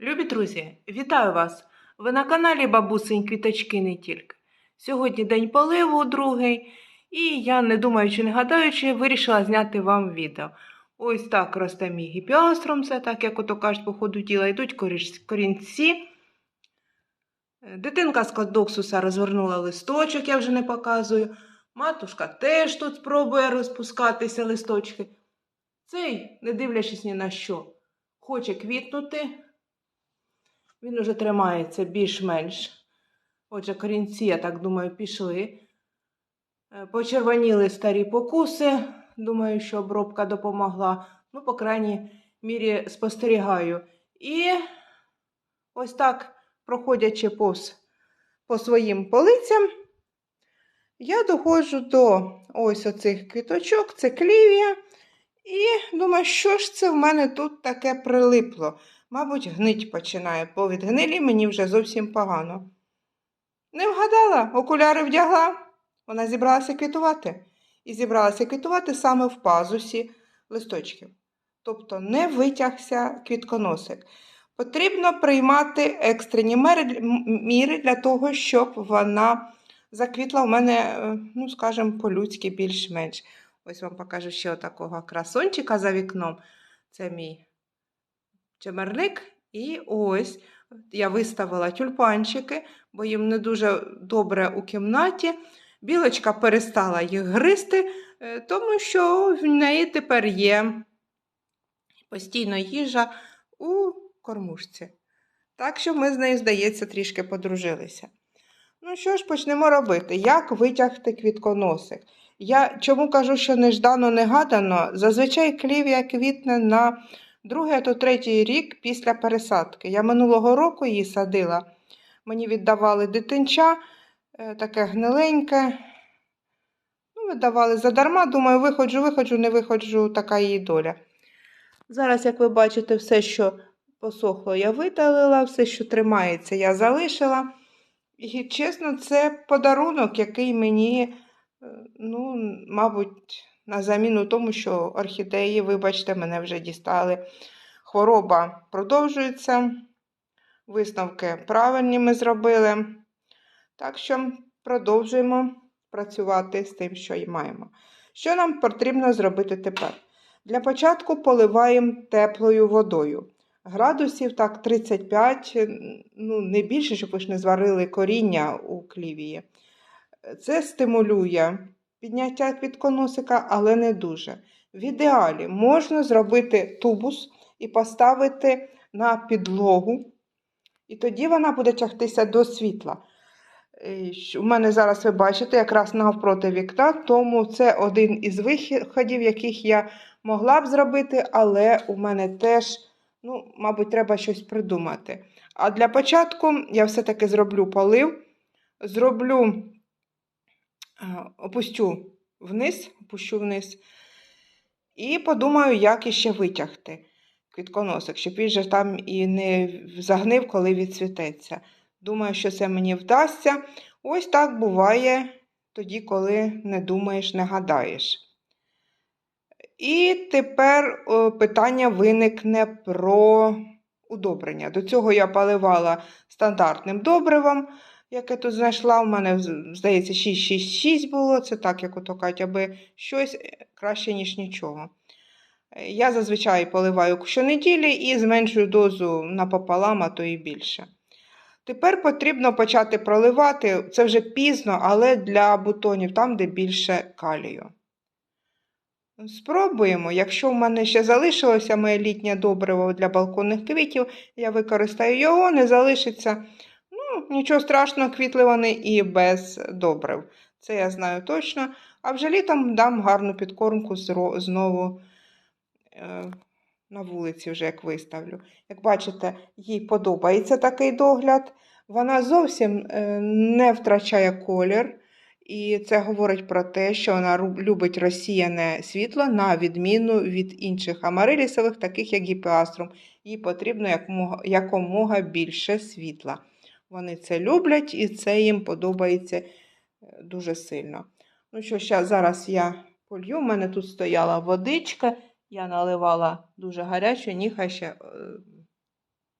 Любі друзі, вітаю вас! Ви на каналі Бабусень Квіточки не тільки. Сьогодні день поливу, другий, і я, не думаючи, не гадаючи, вирішила зняти вам відео. Ось так росте мій гіпіастром, це так, як ото кажуть, по ходу діла, йдуть корінці. Дитинка з кодоксуса розвернула листочок, я вже не показую. Матушка теж тут спробує розпускатися листочки. Цей, не дивлячись ні на що, хоче квітнути. Він уже тримається більш-менш. Отже, корінці, я так думаю, пішли. Е, Почервоніли старі покуси. Думаю, що обробка допомогла. Ну, по крайній мірі, спостерігаю. І ось так, проходячи повз по своїм полицям, я доходжу до ось оцих квіточок, це клівія. І думаю, що ж це в мене тут таке прилипло. Мабуть, гнить починає, бо від гнилі мені вже зовсім погано. Не вгадала, окуляри вдягла. Вона зібралася квітувати. І зібралася квітувати саме в пазусі листочків. Тобто не витягся квітконосик. Потрібно приймати екстрені міри для того, щоб вона заквітла у мене, е, ну, скажімо, по-людськи більш-менш. Ось вам покажу ще такого красончика за вікном. Це мій чемерник. І ось я виставила тюльпанчики, бо їм не дуже добре у кімнаті. Білочка перестала їх гризти, е, тому що в неї тепер є постійно їжа у кормушці. Так що ми з нею, здається, трішки подружилися. Ну що ж, почнемо робити? Як витягти квітконосик? Я чому кажу, що неждано негадано, зазвичай клівія квітне на другий то третій рік після пересадки. Я минулого року її садила. Мені віддавали дитинча, е, таке гниленьке. Ну, видавали задарма, думаю, виходжу, виходжу, не виходжу, така її доля. Зараз, як ви бачите, все, що посохло, я видалила, все, що тримається, я залишила. І чесно, це подарунок, який мені, е, ну, мабуть, на заміну тому, що орхідеї, вибачте, мене вже дістали. Хвороба продовжується. Висновки правильні ми зробили. Так що продовжуємо працювати з тим, що й маємо. Що нам потрібно зробити тепер? Для початку поливаємо теплою водою. Градусів так 35, ну не більше, щоб ви ж не зварили коріння у клівії. Це стимулює підняття квітконосика, але не дуже. В ідеалі можна зробити тубус і поставити на підлогу, і тоді вона буде тягтися до світла. Е, У мене зараз ви бачите якраз навпроти вікна, тому це один із виходів, яких я могла б зробити, але у мене теж, ну, мабуть, треба щось придумати. А для початку я все-таки зроблю полив, зроблю, опущу вниз, опущу вниз, і подумаю, як іще витягти квітконосик, щоб він же там і не загнив, коли відцвітеться. Думаю, що це мені вдасться. Ось так буває тоді, коли не думаєш, не гадаєш. І тепер питання виникне про удобрення. До цього я поливала стандартним добривом, яке тут знайшла. У мене, здається, 666 було. Це так, як ото кажуть, аби щось е, краще, ніж нічого. Е, Я зазвичай поливаю щонеділі і зменшую дозу напополам, а то і більше. Тепер потрібно почати проливати, це вже пізно, але для бутонів, там, де більше калію. Спробуємо. Якщо в мене ще залишилося моє літнє добриво для балконних квітів, я використаю його, не залишиться. Нічого страшного, квітли вони і без добрив. Це я знаю точно. А вже літом дам гарну підкормку знову е, на вулиці, вже як виставлю. Як бачите, їй подобається такий догляд. Вона зовсім е, не втрачає колір. І це говорить про те, що вона любить розсіяне світло на відміну від інших амарилісових, таких як гіпеаструм. Їй потрібно якомога більше світла. Вони це люблять і це їм подобається е, дуже сильно. Ну що, зараз я полью. У мене тут стояла водичка, я наливала дуже гарячу, ніхай ще е,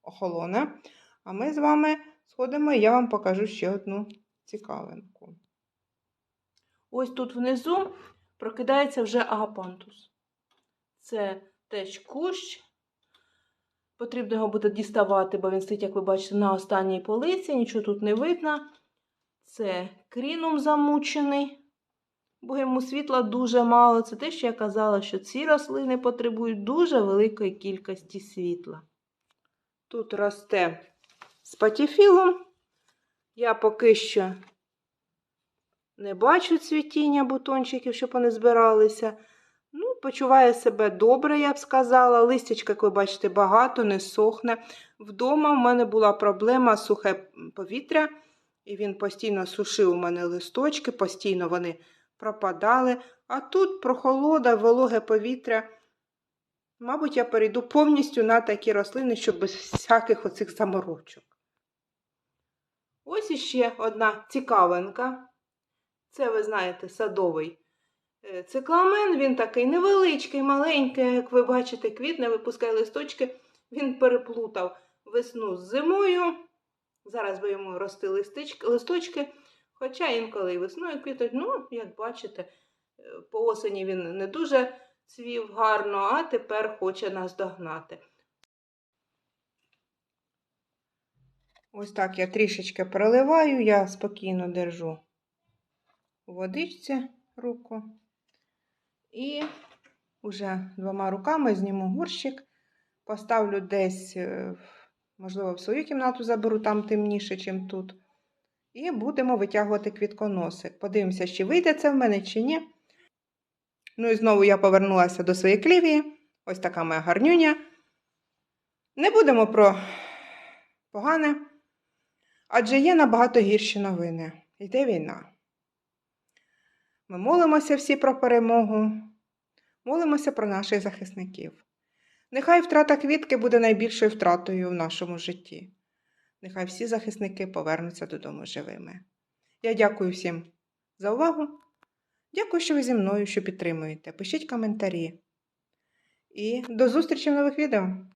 охолоне. А ми з вами сходимо і я вам покажу ще одну цікавинку. Ось тут внизу прокидається вже агапантус. Це теж кущ. Потрібно його буде діставати, бо він стоїть, як ви бачите, на останній полиці, нічого тут не видно. Це крінум замучений, бо йому світла дуже мало. Це те, що я казала, що ці рослини потребують дуже великої кількості світла. Тут росте спатіфілум. Я поки що не бачу цвітіння бутончиків, щоб вони збиралися. Ну, почуває себе добре, я б сказала. Листячка, як ви бачите, багато, не сохне. Вдома в мене була проблема сухе повітря, і він постійно сушив у мене листочки, постійно вони пропадали. А тут прохолода, вологе повітря. Мабуть, я перейду повністю на такі рослини, щоб без всяких оцих заморочок. Ось іще одна цікавинка. Це, ви знаєте, садовий цикламен. Він такий невеличкий, маленький, як ви бачите, квітне, випускає листочки. Він переплутав весну з зимою. Зараз би йому рости листички, листочки. Хоча інколи і весною квітуть. Ну, як бачите, е, по осені він не дуже цвів гарно, а тепер хоче нас догнати. Ось так я трішечки проливаю, я спокійно держу водичці руку. І вже двома руками зніму горщик, поставлю десь, е, можливо, в свою кімнату заберу, там темніше, ніж тут. І будемо витягувати квітконосик. Подивимося, чи вийде це в мене, чи ні. Ну і знову я повернулася до своєї клівії. Ось така моя гарнюня. Не будемо про погане, адже є набагато гірші новини. Йде війна. Ми молимося всі про перемогу, молимося про наших захисників. Нехай втрата квітки буде найбільшою втратою в нашому житті. Нехай всі захисники повернуться додому живими. Я дякую всім за увагу. Дякую, що ви зі мною, що підтримуєте. Пишіть коментарі. І до зустрічі в нових відео!